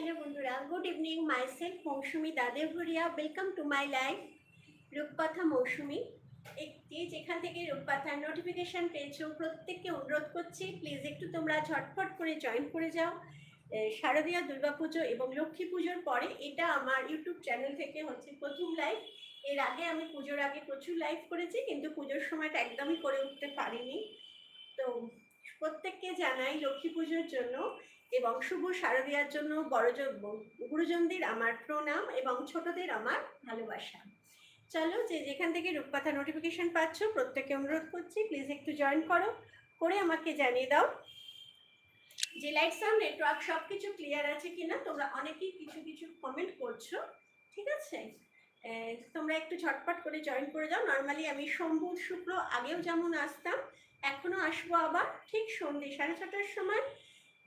Hello বন্ধুরা, good evening myself Mousumi দাদেভরিয়া welcome to my life Rupkotha Mousumi. একটি যেখান থেকে রূপকথার নোটিফিকেশন পেয়েছ, প্রত্যেককে অনুরোধ করছি প্লিজ একটু তোমরা ঝটফট করে জয়েন করে যাও। শারদীয়া দুর্গাপুজো এবং লক্ষ্মী পুজোর পরে এটা আমার ইউটিউব চ্যানেল থেকে হচ্ছে প্রথম লাইভ এর আগে আমি পুজোর আগে প্রচুর লাইভ করেছি, কিন্তু পুজোর সময়টা একদমই করে উঠতে পারিনি। তো প্রত্যেককে জানাই লক্ষ্মী পুজোর জন্য। এবং শুভ শারদীয়ার জন্য বড়জন গুরুজনদের আমার প্রণাম এবং ছোটদের আমার ভালোবাসা। চলো যে যেখান থেকে রূপকথা নোটিফিকেশন পাচ্ছ প্রত্যেকে অনুরোধ করছি প্লিজ একটু জয়েন করো, করে আমাকে জানিয়ে দাও যে লাইট সাউন্ড নেটওয়ার্ক সব কিছু ক্লিয়ার আছে কিনা। তোমরা অনেকেই কিছু কিছু কমেন্ট করছ, ঠিক আছে? তোমরা একটু ঝটপট করে জয়েন করে যাও। নর্মালি আমি সোম, বুধ, শুক্র আগেও যেমন আসতাম, এখনও আসব আবার, ঠিক সন্ধ্যে সাড়ে ছটার সময়।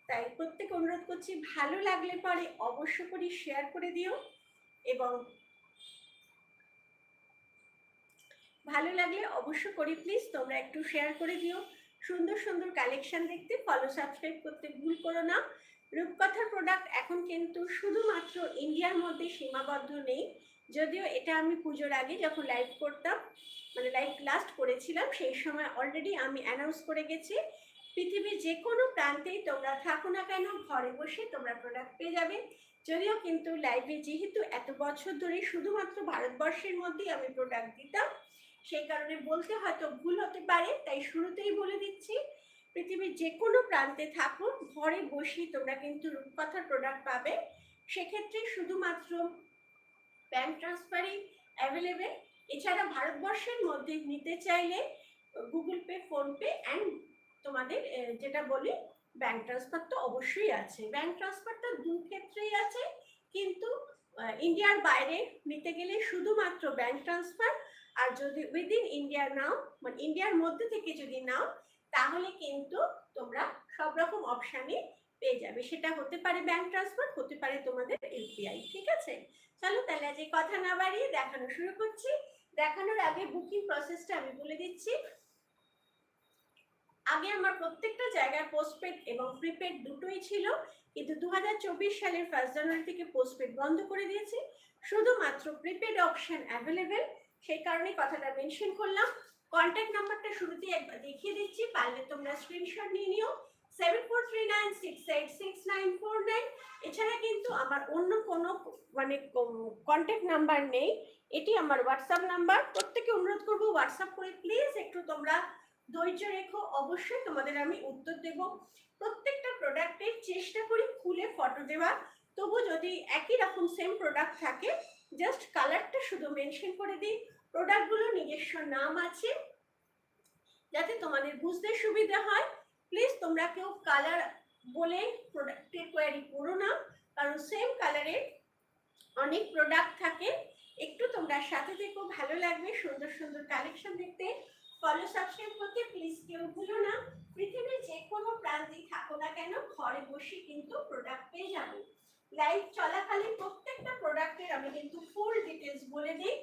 তাই প্রত্যেক অনুরোধ করছি ভালো লাগলে পরে অবশ্য করে শেয়ার করে দিও এবং ভালো লাগলে অবশ্য করি প্লিজ তোমরা একটু শেয়ার করে দিও। সুন্দর সুন্দর কালেকশন দেখতে ফলো সাবস্ক্রাইব করতে ভুল করো না। রূপকথার প্রোডাক্ট এখন কিন্তু শুধুমাত্র ইন্ডিয়ার মধ্যে সীমাবদ্ধ নেই। যদিও এটা আমি পুজোর আগে যখন লাইভ করতাম মানে লাইভ লাস্ট করেছিলাম, সেই সময় অলরেডি আমি অ্যানাউন্স করে গেছি। পৃথিবীর যে কোনো প্রান্তেই তোমরা থাকো না কেন, ঘরে বসে তোমরা প্রোডাক্ট পেয়ে যাবে। যদিও কিন্তু লাইভে যেহেতু এত বছর ধরে শুধুমাত্র ভারতবর্ষের মধ্যেই আমি প্রোডাক্ট দিতাম, সেই কারণে বলতে হয়তো ভুল হতে পারে, তাই শুরুতেই বলে দিচ্ছি, পৃথিবীর যে কোনো প্রান্তে থাকো, ঘরে বসেই তোমরা কিন্তু রূপকথার প্রোডাক্ট পাবে। সেক্ষেত্রে শুধুমাত্র ব্যাংক ট্রান্সফারই অ্যাভেলেবেল এছাড়া ভারতবর্ষের মধ্যে নিতে চাইলে গুগল পে ফোনপে অ্যান্ড তোমাদের যেটা বলি ব্যাংক ট্রান্সফার তো অবশ্যই আছে। ব্যাংক ট্রান্সফারটা দু ক্ষেত্রেই আছে, কিন্তু ইন্ডিয়ার বাইরে নিতে গেলে শুধুমাত্র ব্যাংক ট্রান্সফার আর যদি উইদিন ইন্ডিয়া নাও মানে ইন্ডিয়ার মধ্যে থেকে যদি নাও, তাহলে কিন্তু তোমরা সব রকম অপশানে পেয়ে যাবে। সেটা হতে পারে ব্যাংক ট্রান্সফার হতে পারে তোমাদের ইউপিআই ঠিক আছে? চলো তাহলে আজ এই কথা না বাড়িয়ে দেখানো শুরু করছি। দেখানোর আগে বুকিং প্রসেসটা আমি বলে দিচ্ছি। আগে আমার প্রত্যেকটা জায়গায় পোস্টপেড এবং প্রিপেড দুটোই ছিল, কিন্তু দু হাজার চব্বিশ সালের ফার্স্ট জানুয়ারি থেকে পোস্টপেড বন্ধ করে দিয়েছি। শুধুমাত্র প্রিপেড অপশন অ্যাভেলেবেল সেই কারণে কথাটা মেনশন করলাম। কন্ট্যাক্ট নাম্বারটা শুরুতেই একবার দেখিয়ে দিচ্ছি, পারলে তোমরা স্ক্রিনশট নিয়ে নিও। Seven four three nine six eight six nine four nine এছাড়া কিন্তু আমার অন্য কোনো মানে কন্ট্যাক্ট নাম্বার নেই। এটি আমার হোয়াটসঅ্যাপ নাম্বার প্রত্যেকে অনুরোধ করব হোয়াটসঅ্যাপ করে প্লিজ একটু তোমরা ধৈর্য রেখো, অবশ্যই তোমাদের আমি উত্তর দেব। প্রত্যেকটা প্রোডাক্টের চেষ্টা করি খুলে ফটো দেওয়া তবু যদি একই রকম সেম প্রোডাক্ট থাকে জাস্ট কালারটা শুধু মেনশন করে দিই। প্রোডাক্টগুলো নিজস্ব নাম আছে, যাতে তোমাদের বুঝতে সুবিধা হয়। প্লিজ তোমরা কেউ কালার বলে প্রোডাক্টের কোয়ারি করো না, কারণ সেম কালারের অনেক প্রোডাক্ট থাকে। একটু তোমরা সাথে থেকো, ভালো লাগবে সুন্দর সুন্দর কালেকশন দেখতে। ফলো সাবস্ক্রাইব করতে প্লিজ কেউ ভুলো না। পৃথিবীর যে কোনো প্রান্তেই থাকো না কেন, ঘরে বসে কিন্তু প্রোডাক্ট পেয়ে যাবে। লাইভ চলাকালীন প্রত্যেকটা প্রোডাক্টের আমি কিন্তু ফুল ডিটেলস বলে দিই।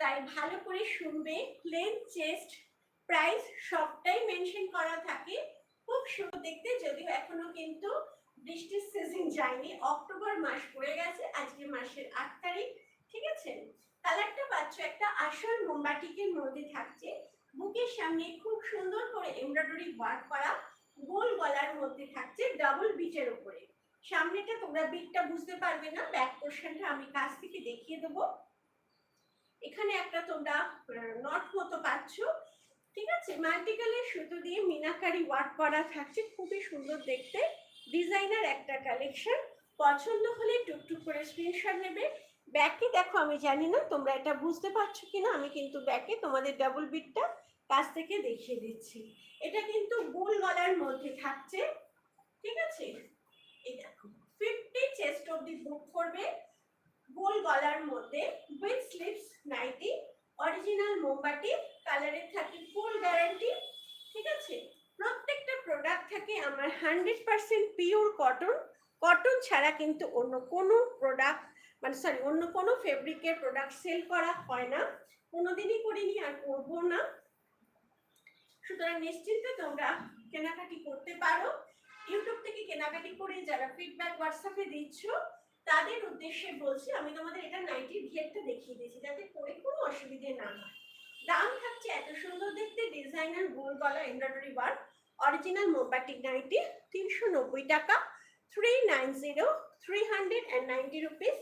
তাই ভালো করে শুনবে প্লেন চেস্ট প্রাইস সবটাই মেনশন করা থাকে। খুব সুন্দর দেখতে, যদিও এখনও কিন্তু বৃষ্টির সিজন যায়নি। অক্টোবর মাস পড়ে গেছে, আজকে মাসের আট তারিখ, ঠিক আছে? কালারটা পাচ্ছ একটা আসল মোমবাটিকের মধ্যে থাকছে। বুকের সামনে খুব সুন্দর করে এমব্রয়ডারি ওয়ার্ক করা, গোল গলার মধ্যে থাকছে ডাবল বিটের উপরে। সামনেটা তোমরা বিটটা বুঝতে পারবে না ব্যাক পোর্শনটা আমি কাছ থেকে দেখিয়ে দেবো। এখানে একটা তোমরা নট মতো পাচ্ছ, ঠিক আছে? মাল্টিকালের সুতো দিয়ে মিনাকারি ওয়ার্ক করা থাকছে, খুবই সুন্দর দেখতে। ডিজাইনার একটা কালেকশন পছন্দ হলে টুকটুক করে স্ক্রিনশট নেবে। ব্যাকে দেখো, আমি জানি না তোমরা এটা বুঝতে পারছ কিনা, আমি কিন্তু ব্যাকে তোমাদের ডাবল বিটটা কাছ থেকে দেখিয়ে দিচ্ছি। এটা কিন্তু গোল গলার মধ্যে থাকছে। ঠিক আছে? এই দেখো ফিফটি চেস্ট অব্দি বুক করবে। গোল গলার মধ্যে উইথ স্লিপস নাইটি অরিজিনাল মোমবাতি কালারের থাকে ফুল গ্যারান্টি ঠিক আছে? প্রত্যেকটা প্রোডাক্ট থাকে আমার hundred percent pure cotton cotton ছাড়া কিন্তু অন্য কোনো প্রোডাক্ট মানে সরি অন্য কোনো ফেব্রিকের প্রোডাক্ট সেল করা হয় না। কোনোদিনই করিনি আর করব না। সুতরাং নিশ্চিন্তে তোমরা কেনাকাটি করতে পারো। ইউটিউব থেকে কেনাকাটি করে যারা ফিডব্যাক হোয়াটসঅ্যাপে দিচ্ছ, তাদের উদ্দেশ্যে বলছি, আমি তোমাদের এটা নাইটির ঘেরটা দেখিয়ে দিয়েছি, যাতে পরে কোনো অসুবিধে না হয়। দাম থাকছে এত সুন্দর দেখতে ডিজাইনার গোল গলা এমব্রয়ডারি ওয়ার্ক অরিজিনাল মোবাটিক নাইটি তিনশো নব্বই টাকা three nine zero three hundred and ninety rupees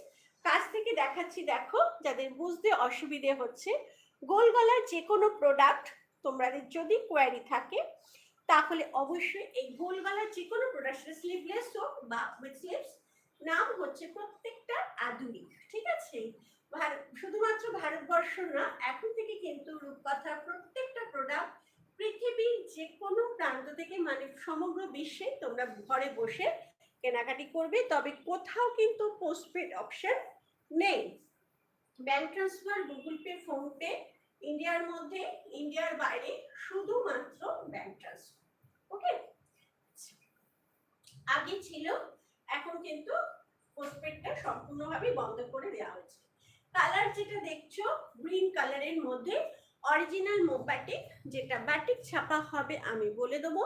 কাছ থেকে দেখাচ্ছি, দেখো, যাদের বুঝতে অসুবিধে হচ্ছে, গোল গলার যে কোনো প্রোডাক্ট তোমাদের যদি কোয়ারি থাকে, তাহলে অবশ্যই এই গোল যে কোনো প্রোডাক্ট স্লিভলেস হোক বা উইথ নাম হচ্ছে প্রত্যেকটা আধুনিক, ঠিক আছে? শুধুমাত্র ভারতবর্ষ না, এখন থেকে কিন্তু রূপকথার প্রত্যেকটা প্রোডাক্ট পৃথিবীর যে কোনো প্রান্ত থেকে মানে সমগ্র বিশ্বে তোমরা ঘরে বসে কেনাকাটি করবে, তবে কোথাও কিন্তু পোস্টপেড অপশন নেই। Bank transfer Google Pay PhonePe ইন্ডিয়ার মধ্যে, ইন্ডিয়ার বাইরে শুধুমাত্র ব্যাংক ট্রান্সফার ওকে আগে ছিল, এখন কিন্তু পোস্টপেডটা সম্পূর্ণভাবে বন্ধ করে দেওয়া হয়েছে। কালার যেটা দেখছ গ্রিন কালারের মধ্যে অরিজিনাল মোবাটিক যেটা বাটিক ছাপা হবে, আমি বলে দেবো,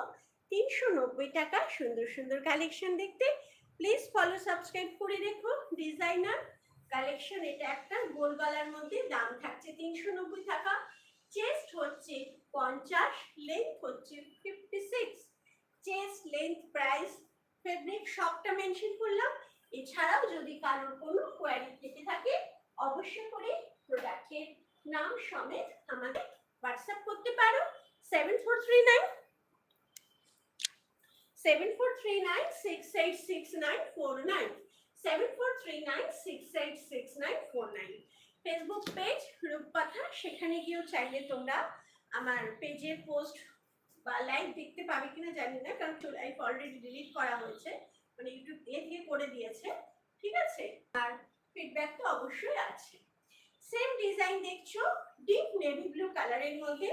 তিনশো নব্বই টাকা, সুন্দর সুন্দর কালেকশন দেখতে। প্লিজ ফলো সাবস্ক্রাইব করে রেখো ডিজাইনার কালেকশন এটা একটা গোল গলার মধ্যে দাম থাকছে তিনশো টাকা। চেস্ট হচ্ছে পঞ্চাশ লেন্থ হচ্ছে fifty six chest length price fabric সবটা মেনশন করলাম। এছাড়াও যদি কারোর কোনো কোয়ারি থেকে থাকে, অবশ্যই করে প্রোডাক্টের নাম সমেত আমাদের হোয়াটসঅ্যাপ করতে পারো। Seven four three nine seven four three nine six eight six nine four nine seven four three nine six eight six nine four nine Facebook page Rupkatha, সেখানে গিয়েও চাইলে তোমরা আমার পেজের পোস্ট বা লাইভ দেখতে পাবে কিনা জানি না, কারণ লাইভ অলরেডি ডিলিট করা হয়েছে মানে ইউটিউব দিয়ে দিয়ে করে দিয়েছে, ঠিক আছে? আর ফিডব্যাক তো অবশ্যই আছে। সেম ডিজাইন দেখছ ডিপ নেভি ব্লু কালারের মধ্যে।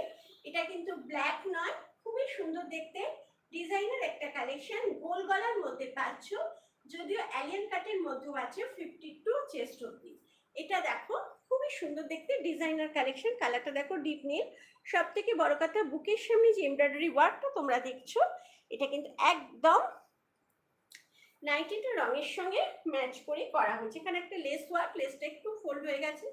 এটা কিন্তু ব্ল্যাক নয়, খুবই সুন্দর দেখতে। ডিজাইনের একটা কালেকশন গোল গলার মধ্যে পাচ্ছ, যদিও অ্যালিয়ান কাটের মধ্যেও আছে ফিফটি টু চেস্ট অব্দি এটা দেখো খুবই সুন্দর দেখতে। ডিজাইনার কালেকশন কালারটা দেখো ডিপ নীল। সব থেকে বড় কথা, বুকের সামনে যে এমব্রয়ডারি ওয়ার্কটা তোমরা দেখছ, এটা কিন্তু একদম নাইটিটা রঙের সঙ্গে ম্যাচ করে করা হয়েছে। এখানে একটা লেস ওয়ার্ক লেসটা একটু ফোল্ড হয়ে গেছে।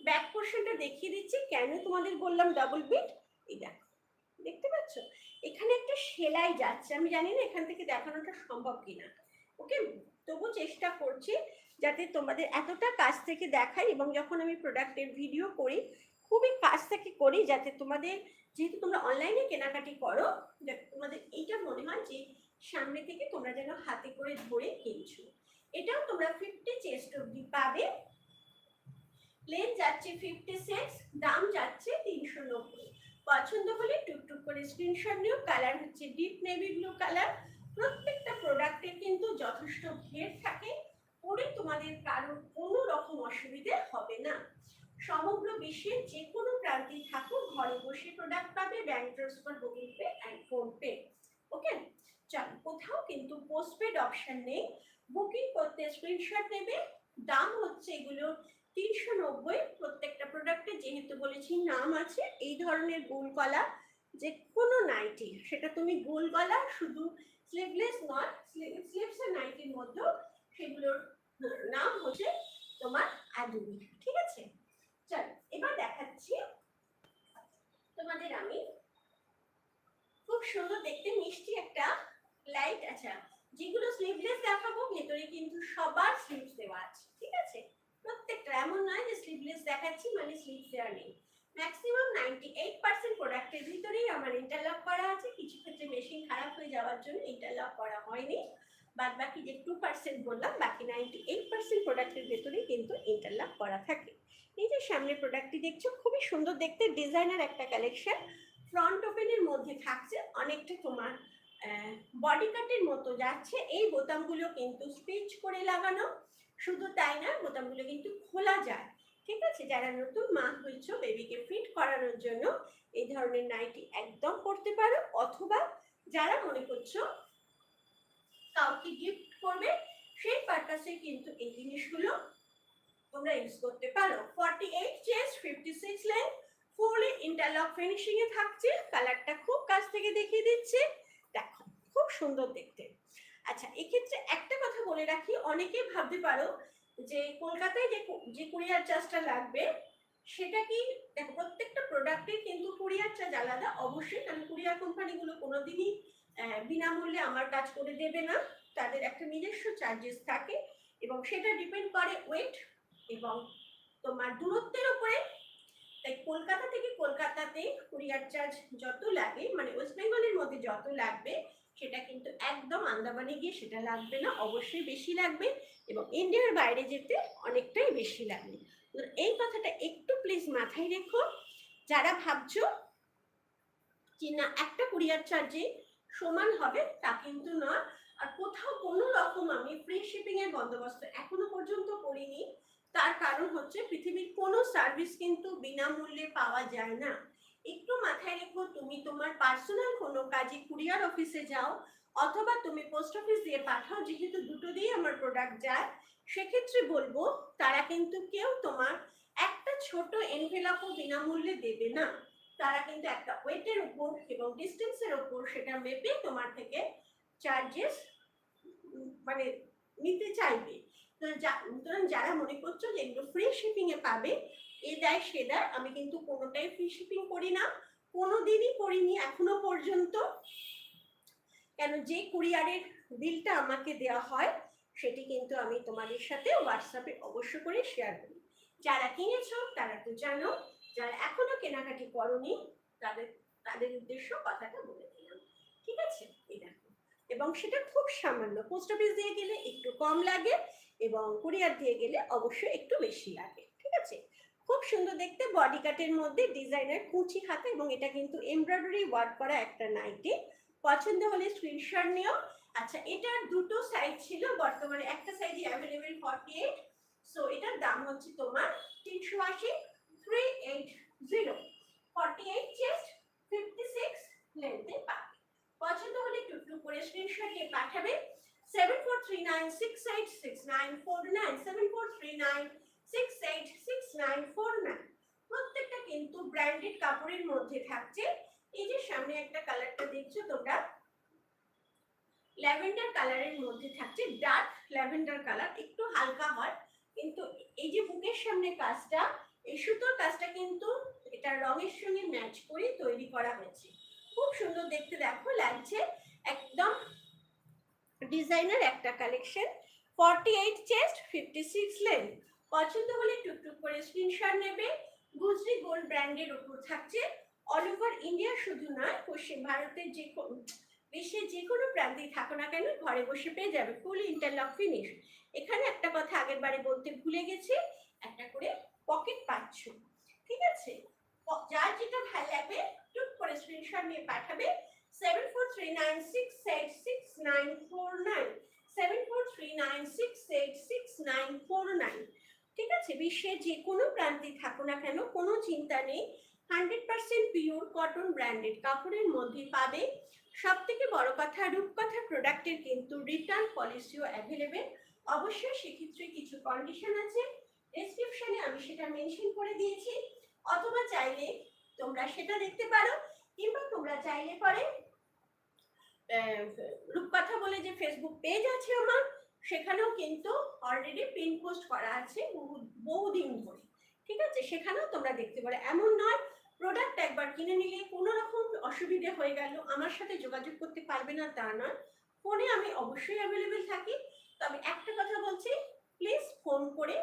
ব্যাক পোর্শনটা দেখিয়ে দিচ্ছি। কেন তোমাদের বললাম ডাবল বিট এই দেখো, দেখতে পাচ্ছ? এখানে একটা সেলাই যাচ্ছে। আমি জানি না এখান থেকে দেখানোটা সম্ভব কিনা। ওকে তবু চেষ্টা করছি। যাতে তোমাদের এতটা কাছ থেকে দেখাই এবং যখন আমি প্রোডাক্টের ভিডিও করি, খুবই কাছ থেকে করি যাতে তোমাদের, যেহেতু তোমরা অনলাইনে কেনাকাটি করো, যাতে তোমাদের এইটা মনে হয় যে সামনে থেকে তোমরা যেন হাতে করে ধরে কিনছো। এটাও তোমরা ফিফটি চেস্ট অব্দি পাবে। লেন যাচ্ছে ফিফটি সিক্স দাম যাচ্ছে তিনশো নব্বই। পছন্দ হলে টুকটুক করে স্ক্রিনশট নিও কালার হচ্ছে ডিপ নেভি ব্লু কালার প্রত্যেকটা প্রোডাক্টের কিন্তু যথেষ্ট ঘের থাকে। পরে তোমাদের কারোর কোনো রকম অসুবিধে হবে না। সমগ্র বিশ্বের যে কোনো প্রান্তে থাকুক ঘরে বসে প্রোডাক্ট পাবে bank transfer Google Pay and PhonePe okay চল, কোথাও কিন্তু পোস্টপেড অপশন নেই। বুকিং করতে স্ক্রিনশট নেবে। দাম হচ্ছে এগুলো তিনশো নব্বই। প্রত্যেকটা প্রোডাক্টে যেহেতু বলেছি নাম আছে, এই ধরনের গোল গলা যে কোনো নাইটি সেটা তুমি গোল গলা শুধু স্লিভলেস নয় স্লিভস নাইটির মধ্যেও সেগুলোর নাম হচ্ছে তোমার আধুনিক ঠিক আছে? চল, এবার দেখাচ্ছি। তোমাদের আমি খুব সুন্দর দেখতে মিষ্টি একটা লাইট আচ্ছা যেগুলো স্লিভলেস দেখাবো, ভেতরে কিন্তু সবার স্লিভস দেওয়া আছে, ঠিক আছে? প্রত্যেকটা, এমন নয় যে স্লিভলেস দেখাচ্ছি মানে স্লিভস দেওয়া নেই। ম্যাক্সিমাম নাইনটি এইট পার্সেন্ট প্রোডাক্টের ভিতরেই আমার ইন্টারলক করা আছে, কিছু ক্ষেত্রে মেশিন খারাপ হয়ে যাওয়ার জন্য ইন্টারলক করা হয়নি। বাদ বাকি যে টু পার্সেন্ট বললাম, বাকি নাইনটি এইট পার্সেন্ট প্রোডাক্টের ভেতরেই কিন্তু ইন্টারলক করা থাকে। এই যে সামনে প্রোডাক্টটি দেখছ, খুবই সুন্দর দেখতে ডিজাইনার একটা কালেকশন ফ্রন্ট ওপেনের মধ্যে থাকছে, অনেকটা তোমার বডি কাটের মতো যাচ্ছে। এই বোতামগুলো কিন্তু স্টিচ করে লাগানো। শুধু তাই না, বোতামগুলো কিন্তু খোলা যায়। ঠিক আছে? যারা নতুন মা হয়েছ বেবিকে ফিট করানোর জন্য এই ধরনের নাইটি একদম পরতে পারো। অথবা যারা মনে করছ কাউকে গিফট করবে, সেই পারপাসে কিন্তু এই জিনিসগুলো তোমরা ইউজ করতে পারো। Forty eight chest fifty six length fully interlock finishing এ থাকছে কালারটা খুব কাছ থেকে দেখিয়ে দিচ্ছে। দেখো, খুব সুন্দর দেখতে। আচ্ছা এক্ষেত্রে একটা কথা বলে রাখি অনেকেই ভাবতে পারো যে কলকাতায় যে যে কুরিয়ার চার্জটা লাগবে, সেটা কি, দেখো, প্রত্যেকটা প্রোডাক্টের কিন্তু কুরিয়ার চার্জ আলাদা। অবশ্যই, কারণ কুরিয়ার কোম্পানিগুলো কোনোদিনই বিনামূল্যে আমার কাজ করে দেবে না। তাদের একটা নিজস্ব চার্জেস থাকে এবং সেটা ডিপেন্ড করে ওয়েট এবং তোমার দূরত্বের উপরে। তাই কলকাতা থেকে কলকাতাতে কুরিয়ার চার্জ যত লাগে মানে ওয়েস্ট বেঙ্গলের মধ্যে যত লাগবে, সেটা কিন্তু একদম আন্দামানে গিয়ে সেটা লাগবে না, অবশ্যই বেশি লাগবে এবং ইন্ডিয়ার বাইরে যেতে অনেকটাই বেশি লাগবে। এই কথাটা একটু প্লিজ মাথায় রেখো। যারা ভাবছ যে না, একটা কুরিয়ার চার্জে সমান হবে, তা কিন্তু না আর কোথাও কোনো রকম আমি ফ্রি শিপিং এর বন্দোবস্ত এখনও পর্যন্ত করিনি। তার কারণ হচ্ছে পৃথিবীর কোনো সার্ভিস কিন্তু বিনামূল্যে পাওয়া যায় না। একটু মাথায় রেখো, তুমি তোমার পার্সোনাল কোনো কাজে কুরিয়ার অফিসে যাও, অথবা তুমি পোস্ট অফিস দিয়ে পাঠাও, যেহেতু দুটো দিয়ে আমার প্রোডাক্ট যায়। সেক্ষেত্রে বলব, তারা কিন্তু কেউ তোমার একটা ছোট এনভেলাপও বিনামূল্যে দেবে না। তারা কিন্তু একটা ওয়েটের উপর এবং ডিস্টেন্সের উপর সেটা মেপে তোমার থেকে চার্জেস মানে নিতে চাইবে। সুতরাং যারা মনে করছ যে এগুলো ফ্রি শিপিং এ পাবে, এ দেয়, সে দেয়, আমি কিন্তু কোনোটাই ফ্রি শিপিং করি না। কোনোদিনই করিনি, এখনও পর্যন্ত। কেন যে কুরিয়ারের বিলটা আমাকে দেওয়া হয়, সেটি কিন্তু আমি তোমাদের সাথে হোয়াটসঅ্যাপে অবশ্য করে শেয়ার করি। যারা কিনেছো, তারা তো জানো যারা এখনও কেনাকাটি করনি, তাদের তাদের উদ্দেশ্য কথাটা বলে দিলাম। ঠিক আছে? এই দেখো। এবং সেটা খুব সামান্য। পোস্ট অফিস দিয়ে গেলে একটু কম লাগে এবং কুরিয়ার দিয়ে গেলে অবশ্যই একটু বেশি লাগে। ঠিক আছে? খুব সুন্দর দেখতে। বডি কাটের মধ্যে ডিজাইনার কুচি হাতে এবং এটা কিন্তু এমব্রয়ডারি ওয়ার্ক করা একটা নাইটি পছন্দ হলে স্ক্রিনশট নিও। আচ্ছা এটার দুটো সাইজ ছিল। বর্তমানে একটা সাইজে অ্যাভেলেবেল ফর্টি এইট সো এটার দাম হচ্ছে তোমার তিনশো আশি। Three eight zero forty eight chest fifty six লেন্থে পাবে পছন্দ হলে টুকটু করে স্ক্রিনশট নিয়ে পাঠাবে। Seven four three nine six eight six nine four nine seven four three nine six eight six nine four nine প্রত্যেকটা কিন্তু ব্র্যান্ডেড কাপড়ের মধ্যে থাকছে। এই যে সামনে একটা কালারটা দেখছ তোমরা। ল্যাভেন্ডার কালারের মধ্যে থাকছে ডার্ক ল্যাভেন্ডার কালার। একটু হালকা হয়, কিন্তু এই যে বুকের সামনে কাজটা এই সুতোর কাজটা কিন্তু এটা রঙের সঙ্গে ম্যাচ করে তৈরি করা হয়েছে। খুব সুন্দর দেখতে দেখো, লাগছে একদম ডিজাইনার একটা collection. Forty eight chest fifty six length পছন্দ হলে টুকটুক করে স্ক্রিনশট নেবে। গুজরি গোল্ড ব্র্যান্ডের উপর থাকছে। অল ওভার ইন্ডিয়া শুধু নয়, পশ্চিম ভারতের যে বিশ্বের যে কোনো প্রান্তেই থাকো না কেন, ঘরে বসে পেয়ে যাবে ফুল ইন্টারলক ফিনিশ এখানে একটা কথা আগের বারে বলতে ভুলে গেছি। একটা করে পকেট পাচ্ছ। ঠিক আছে? যার যেটা ভালো লাগবে, টুক করে স্ক্রিনশট নিয়ে পাঠাবে। Seven four three nine six eight six nine four nine seven four three nine six eight six nine four nine ঠিক আছে? বিশ্বের যে কোনো প্রান্তে থাকো না কেন, কোনো চিন্তা নেই। Hundred percent pure cotton branded কাপড়ের মধ্যে পাবে। সব থেকে বড় কথা, রূপকথা প্রোডাক্টের কিন্তু রিটার্ন পলিসিও অ্যাভেলেবেল অবশ্যই সেক্ষেত্রে কিছু কন্ডিশন আছে। আমি সেটা মেনশন করে দিয়েছি। অথবা চাইলে তোমরা সেটা দেখতে পারো, কিংবা তোমরা চাইলে পরে রূপকথা বলে যে ফেসবুক পেজ আছে আমার, সেখানেও কিন্তু অলরেডি পিন পোস্ট করা আছে বহু, বহুদিন ধরে। ঠিক আছে? সেখানেও তোমরা দেখতে পারো। এমন নয় প্রোডাক্ট একবার কিনে নিলে কোনো রকম অসুবিধে হয়ে গেল, আমার সাথে যোগাযোগ করতে পারবে না তা নয়। ফোনে আমি অবশ্যই অ্যাভেলেবেল থাকি। তবে একটা কথা বলছি প্লিজ ফোন করে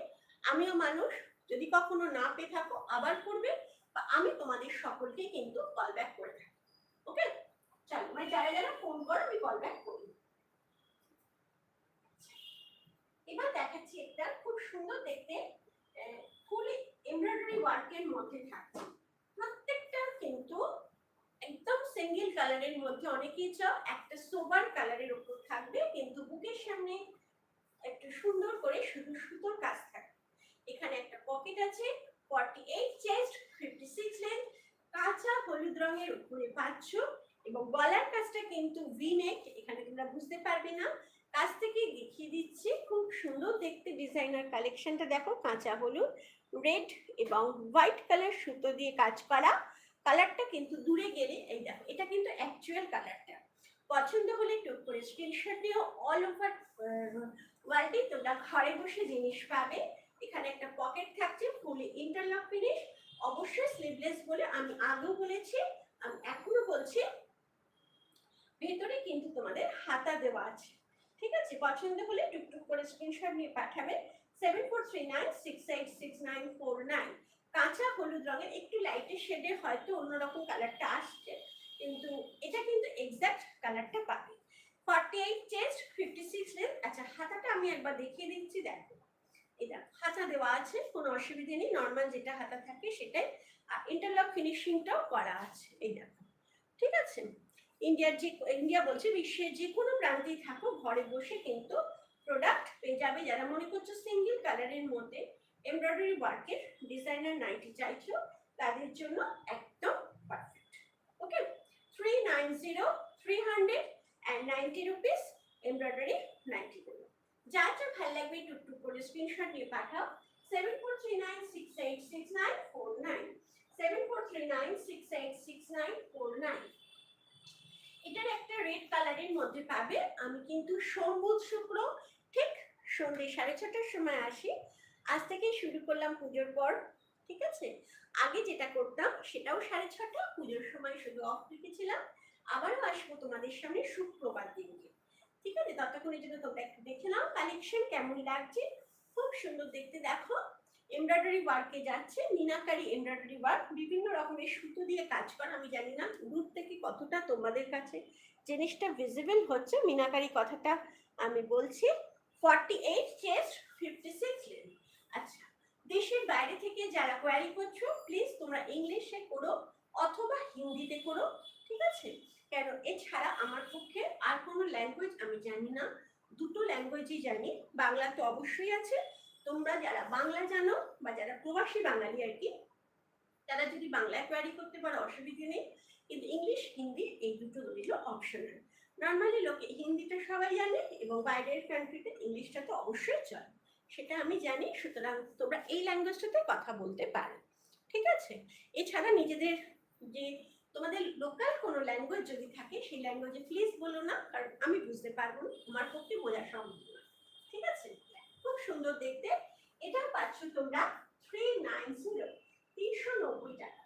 আমিও মানুষ যদি কখনো না পেয়ে থাকো, আবার করবে বা আমি তোমাদের সকলকে কিন্তু কল ব্যাক করে থাকি। ওকে চলো মানে যারা যারা ফোন করো, আমি কল ব্যাক করি। এবার দেখাচ্ছি একটা খুব সুন্দর দেখতে ফুল এমব্রয়ডারি ওয়ার্কের মধ্যে থাকছে। প্রত্যেকটা কিন্তু একদম সিঙ্গেল কালারের মধ্যে অনেকেই চাও, একটা সোবার কালারের উপর থাকবে, কিন্তু বুকের সামনে একটু সুন্দর করে শুধু সুতোর কাজ থাকবে। এখানে একটা পকেট আছে forty eight chest fifty six length কাঁচা হলুদ রঙের উপরে পাচ্ছ এবং গলার কাজটা কিন্তু ভি নেক এখানে তোমরা বুঝতে পারবে না। কাছ থেকে দেখিয়ে দিচ্ছি, খুব সুন্দর দেখতে ডিজাইনার কালেকশনটা দেখো, কাঁচা হলুদ রেড এবং হোয়াইট কালার সুতো দিয়ে কাজ করা। কালারটা কিন্তু দূরে গেলে, এই দেখো, এটা কিন্তু অ্যাকচুয়াল কালারটা পছন্দ হলে টুক করে স্ক্রিনশট নিও অল ওভার ওয়ার্ল্ডে তোমরা ঘরে বসে জিনিস পাবে। এখানে একটা পকেট থাকছে ফুলি ইন্টারলক ফিনিশ অবশ্যই স্লিভলেস বলে আমি আগেও বলেছি, আমি এখনও বলছি, ভেতরে কিন্তু তোমাদের হাতা দেওয়া আছে। ঠিক আছে? পছন্দ হলে টুকটুক করে স্ক্রিনশট নিয়ে পাঠাবে। Seven four three nine six eight six nine four nine কাঁচা হলুদ রঙের একটু লাইটের শেডে হয়তো অন্যরকম কালারটা আসছে, কিন্তু এটা কিন্তু এক্সাক্ট কালারটা পাবে। Forty eight chest fifty six length আচ্ছা হাতাটা আমি একবার দেখিয়ে দিচ্ছি, দেখো। এটা হাতা দেওয়া আছে, কোনো অসুবিধে নেই নর্মাল যেটা হাতা থাকে সেটাই, আর ইন্টারলক ফিনিশিংটাও করা আছে, এই দেখো, ঠিক আছে? ইন্ডিয়ার যে ইন্ডিয়া বলছে বিশ্বের যে কোনো প্রান্তেই থাকো, ঘরে বসে কিন্তু প্রোডাক্ট পেয়ে যাবে। যারা মনে করছ সিঙ্গেল কালারের মধ্যে এমব্রয়ডারি ওয়ার্কের ডিজাইনার নাইটি চাইছো, তাদের জন্য একদম perfect okay three nine zero three hundred and ninety rupees embroidery nighty গুলো যা ভালো লাগবে টুকটুক করে স্ক্রিনশট নিয়ে পাঠাও। Seven four three nine six eight six nine four nine seven four three nine six eight six nine four nine এটার একটা red কালারের মধ্যে পাবে। আমি কিন্তু সোম বুধ শুক্র, ঠিক সন্ধ্যে সাড়ে ছটার সময় আসি। আজ থেকে শুরু করলাম পুজোর পর, ঠিক আছে? আগে যেটা করতাম সেটাও সাড়ে ছটা পুজোর সময় শুধু অফ রেখেছিলাম। আবারও আসব তোমাদের সামনে শুক্রবার দিনকে। ঠিক আছে? ততক্ষণের জন্য তোমরা দেখে নাও। কালেকশন কেমন লাগছে? খুব সুন্দর দেখতে দেখো। এমব্রয়ডারি ওয়ার্কে যাচ্ছে। মিনাকারি এমব্রয়ডারি ওয়ার্ক বিভিন্ন রকমের সুতো দিয়ে কাজ করা। আমি জানি না দূর থেকে কতটা তোমাদের কাছে জিনিসটা ভিজিবল হচ্ছে। মিনাকারি কথাটা আমি বলছি। Forty eight chest fifty six আচ্ছা দেশের বাইরে থেকে যারা কোয়ারি করছ প্লিজ তোমরা ইংলিশে করো অথবা হিন্দিতে করো। ঠিক আছে? কেন? এছাড়া আমার পক্ষে আর কোনো ল্যাঙ্গুয়েজ আমি জানি না। দুটো ল্যাঙ্গুয়েজই জানি। বাংলা তো অবশ্যই আছে। তোমরা যারা বাংলা জানো বা যারা প্রবাসী বাঙালি আর কি, তারা যদি বাংলায় কোয়ারি করতে পারো, অসুবিধে নেই। কিন্তু ইংলিশ হিন্দি এই দুটো রইল অপশনাল নর্মালি লোকে হিন্দিটা সবাই জানে এবং বাইরের কান্ট্রিতে ইংলিশটা তো অবশ্যই চলে। সেটা আমি জানি, সুতরাং তোমরা এই ল্যাঙ্গুয়েজটাতে কথা বলতে পারো। ঠিক আছে? এছাড়া নিজেদের যে তোমাদের লোকাল কোনো ল্যাঙ্গুয়েজ যদি থাকে, সেই ল্যাঙ্গুয়েজে প্লিজ বলো না, কারণ আমি বুঝতে পারব না আমার পক্ষে বোঝা সম্ভব না। ঠিক আছে? খুব সুন্দর দেখতে। এটাও পাচ্ছ তোমরা থ্রি নাইন জিরো তিনশো নব্বই টাকা।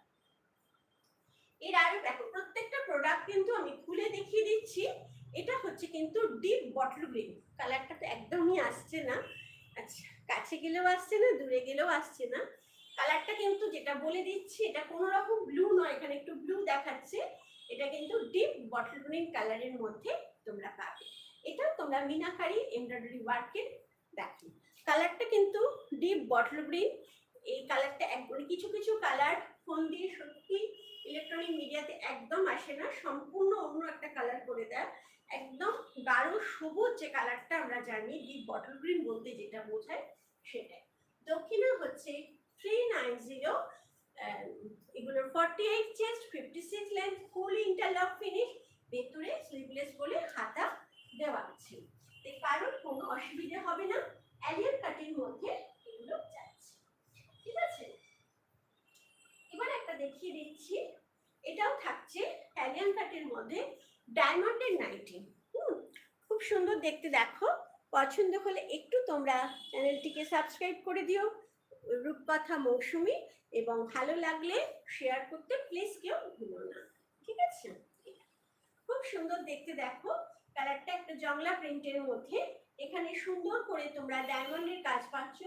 এর আরও দেখো, প্রত্যেকটা প্রোডাক্ট কিন্তু আমি খুলে দেখিয়ে দিচ্ছি। এটা হচ্ছে কিন্তু ডিপ বটল গ্রিন কালারটা তো একদমই আসছে না। আচ্ছা কাছে গেলেও আসছে না, দূরে গেলেও আসছে না। কালারটা কিন্তু যেটা বলে দিচ্ছি, এটা কোনো রকম ব্লু নয়। এখানে একটু ব্লু দেখাচ্ছে। এটা কিন্তু ডিপ বটল গ্রিন কালারের মধ্যে তোমরা পাবে। এটা তোমরা মিনাকারি এমব্রয়ডারি ওয়ার্কের দেখো। কালারটা কিন্তু ডিপ বটল গ্রিন এই কালারটা একবারে কিছু কিছু কালার ফোন দিয়ে সত্যি ইলেকট্রনিক মিডিয়াতে একদম আসে না। সম্পূর্ণ অন্য একটা কালার করে দেয়। একদম গাঢ় সবুজ যে কালারটা আমরা জানি ডিপ বটল গ্রিন বলতে যেটা বোঝায় সেটাই। দক্ষিণা হচ্ছে থ্রি নাইন জিরো এগুলোর ফর্টি এইট ফিফটি সিক্স ভেতরে স্লিভলেস বলে দেওয়া আছে। কোনো হবে না মধ্যে এগুলো ঠিক আছে? একটা দেখিয়ে এটাও থাকছে অ্যালিয়ান মধ্যে ডায়মন্ডের হুম, খুব সুন্দর দেখতে দেখো। পছন্দ হলে একটু তোমরা চ্যানেলটিকে সাবস্ক্রাইব করে দিও। রূপকথা মৌসুমি এবং ভালো লাগলে শেয়ার করতে প্লিজ কেউ ভুলো না, ঠিক আছে? খুব সুন্দর দেখতে দেখো কালারটা একটা জংলা প্রিন্টের মধ্যে, এখানে সুন্দর করে তোমরা ডায়মন্ডের কাজ পাচ্ছ,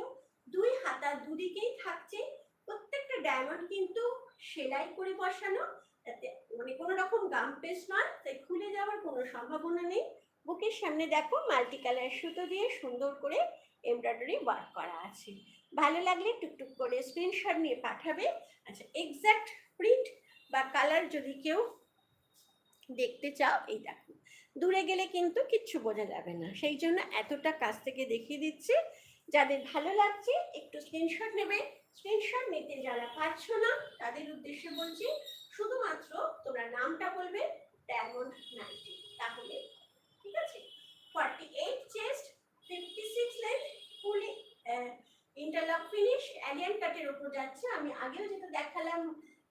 দুই হাতা দুদিকেই থাকছে, প্রত্যেকটা ডায়মন্ড কিন্তু সেলাই করে বসানো, তাতে মানে কোনো রকম গাম পেস নয়, তাই খুলে যাওয়ার কোনো সম্ভাবনা নেই। বুকের সামনে দেখো মাল্টি কালার সুতো দিয়ে সুন্দর করে এমব্রয়ডারি ওয়ার্ক করা আছে। ভালো লাগলে টুকটুক করে স্ক্রিনশট নিয়ে পাঠাবে। আচ্ছা এক্স্যাক্ট প্রিন্ট বা কালার যদি কেউ দেখতে চাও, এই দেখো। দূরে গেলে কিন্তু কিচ্ছু বোঝা যাবে না। সেই জন্য এতটা কাছ থেকে দেখিয়ে দিচ্ছি। যাদের ভালো লাগছে, একটু স্ক্রিনশট নেবে। স্ক্রিনশট নিতে যারা পারছ না, তাদের উদ্দেশ্যে বলছি, শুধুমাত্র তোমরা নামটা বলবে ডায়মন্ড নাইনটি তাহলে, ঠিক আছে? Forty eight chest fifty six length fully interlock finish A line কাটের উপর যাচ্ছে। আমি আগেও যেটা দেখালাম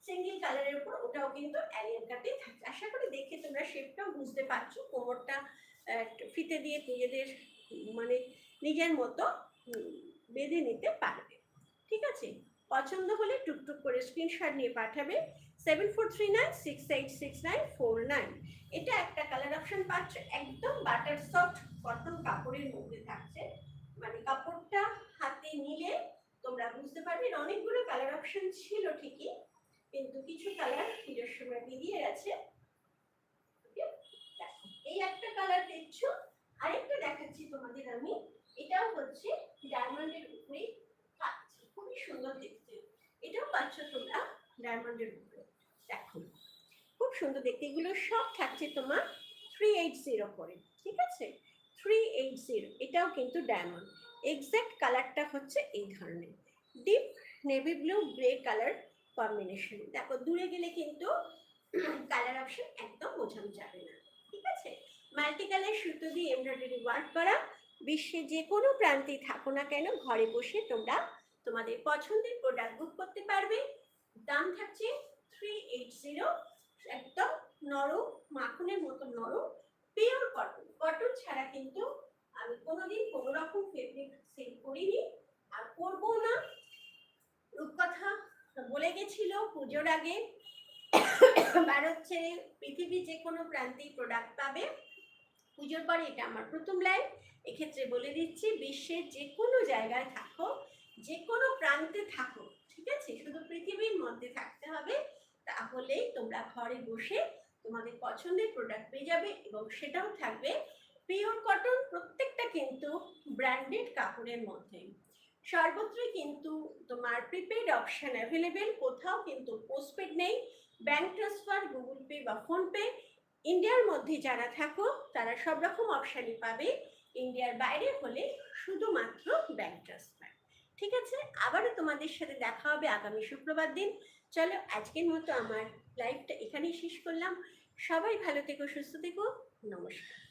সিঙ্গেল কালারের উপর, ওটাও কিন্তু অ্যালিয়ান কাটে থাকছে। আশা করি দেখে তোমরা শেপটাও বুঝতে পারছ, কোমরটা ফিতে দিয়ে নিজেদের মানে নিজের মতো বেঁধে নিতে পারবে। ঠিক আছে? পছন্দ হলে টুকটুক করে স্ক্রিনশট নিয়ে পাঠাবে। Seven four three nine six eight six nine four nine এটা একটা কালার অপশন পাচ্ছ, একদম বাটার সফট কটন কাপড়ের মধ্যে থাকছে। মানে কাপড়টা হাতে নিলে তোমরা বুঝতে পারবে অনেকগুলো কালার অপশন ছিল ঠিকই, কিন্তু কিছু কালার পুজোর সময় বেরিয়ে গেছে। এই একটা কালার দেখছ, আরেকটা দেখাচ্ছি তোমাদের আমি। এটাও হচ্ছে ডায়মন্ডের উপরে থাকছে খুবই সুন্দর দেখতে। এটাও পাচ্ছ তোমরা ডায়মন্ডের উপরে। দেখো, খুব সুন্দর দেখতে। এগুলো সব থাকছে তোমার থ্রি এইট জিরো করে, ঠিক আছে? থ্রি এইট জিরো এটাও কিন্তু ডায়মন্ড এক্সাক্ট কালারটা হচ্ছে এই ধরনের। Deep navy blue grey colour combination দেখো, দূরে গেলে কিন্তু কালার অপশন একদম বোঝানো যাবে না। ঠিক আছে? মাল্টি কালার সুতো দিয়ে এমব্রয়ডারি ওয়ার্ক করা। বিশ্বের যে কোনো প্রান্তে থাকো না কেন, ঘরে বসে তোমরা তোমাদের পছন্দের প্রোডাক্ট বুক করতে পারবে। দাম থাকছে থ্রি এইট জিরো একদম নরম, মাখনের মতো নরম। পিওর কটন কটন ছাড়া কিন্তু আমি কোনোদিন কোনো রকম ফেব্রিক সেল করিনি। আর করব না। রূপকথা বলে গেছিল পুজোর আগে। বার হচ্ছে পৃথিবীর যে কোনো প্রান্তেই প্রোডাক্ট পাবে। পুজোর পরে এটা আমার প্রথম লাইভ এক্ষেত্রে বলে দিচ্ছি, বিশ্বের যে কোনো জায়গায় থাকো, যে কোনো প্রান্তে থাকো, ঠিক আছে? শুধু পৃথিবীর মধ্যে থাকতে হবে। তাহলেই তোমরা ঘরে বসে তোমাদের পছন্দের প্রোডাক্ট পেয়ে যাবে এবং সেটাও থাকবে পিওর কটন প্রত্যেকটা কিন্তু ব্র্যান্ডেড কাপড়ের মধ্যে। সর্বত্রই কিন্তু তোমার প্রিপেড অপশন অ্যাভেলেবেল কোথাও কিন্তু পোস্টপেড নেই। ব্যাংক ট্রান্সফার গুগল পে বা ফোনপে ইন্ডিয়ার মধ্যে যারা থাকো, তারা সব রকম অপশানই পাবে। ইন্ডিয়ার বাইরে হলে শুধুমাত্র ব্যাংক ট্রান্সফার ঠিক আছে? আবারও তোমাদের সাথে দেখা হবে আগামী শুক্রবার দিন। চলো, আজকের মতো আমার লাইফটা এখানেই শেষ করলাম। সবাই ভালো থেকো সুস্থ থেকো। নমস্কার।